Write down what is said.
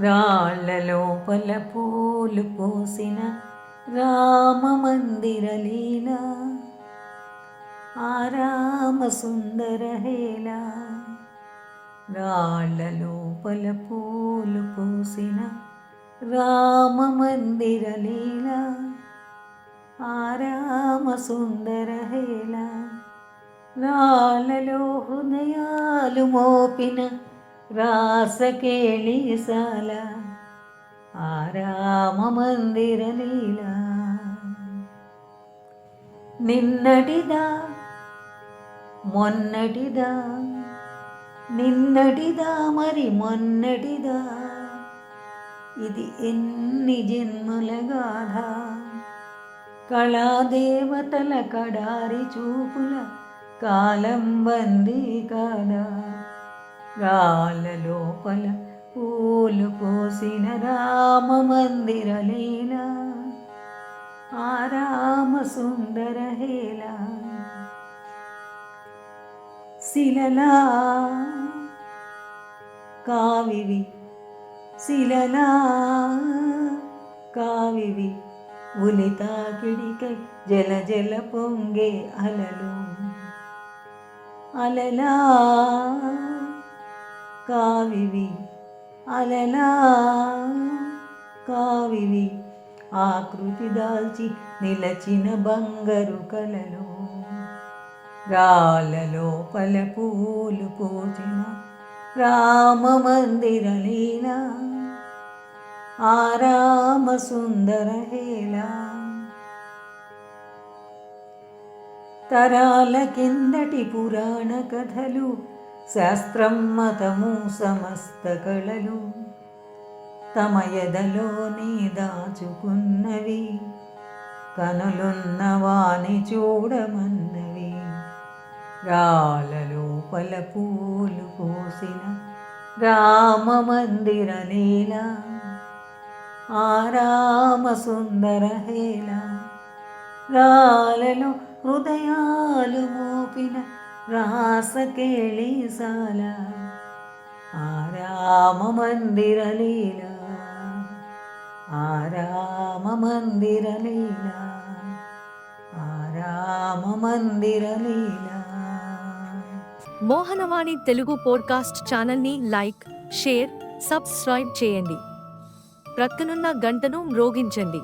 రాళ్ళ లోపల పూలు పోసిన రామ మందిర లీల ఆ రామ సుందర హేళ. రాళ్ళ లోపల పూలు పోసిన రామ మందిర లీల ఆ రామ సుందర హేళ. రాళ్ళలో హృదయాలు మోపిన రాసకేళీసాల ఆ రామ మందిర లీల. నిన్నటిదా మొన్నటిదా నిన్నటిదా మరి మొన్నటిదా? ఇది ఎన్ని జన్మల గాథ? కళాదేవతల కడారి చూపుల కాలం బందీ కాదా? రాళ్ళ లోపల పూలు పోసిన రామ మందిర లీల ఆ రామ సుందర హేళ శిలలా కావివి శిలలా కావివి. ఉలితా కిడికై జల జల పొంగే అలలు అలలా కావివి అలలా కావివి. ఆకృతి దాల్చి నిలచిన బంగరు కలలో రాళ్ళ పల పూలు పోచిన రామ మందిర లీల ఆ రామ సుందర హేలా తరాల కిందటి పురాణ కథలు శాస్త్రం మతము సమస్త కళలు తమ ఎదలోనే దాచుకున్నవి కనులున్న వాని చూడమన్నవి. రాళ్ళలోపల పూలు పోసిన రామ మందిర లీల ఆ రామ సుందర హేళ. రాలలో హృదయాలు మోపిన రాసకేళీసాల ఆ రామ మందిర లీల ఆ రామ మందిర లీల ఆ రామ మందిర లీల. మోహనవాణి తెలుగు పోడ్కాస్ట్ ఛానల్ని లైక్ షేర్ సబ్స్క్రైబ్ చేయండి. ప్రక్కనున్న గంటను మ్రోగించండి.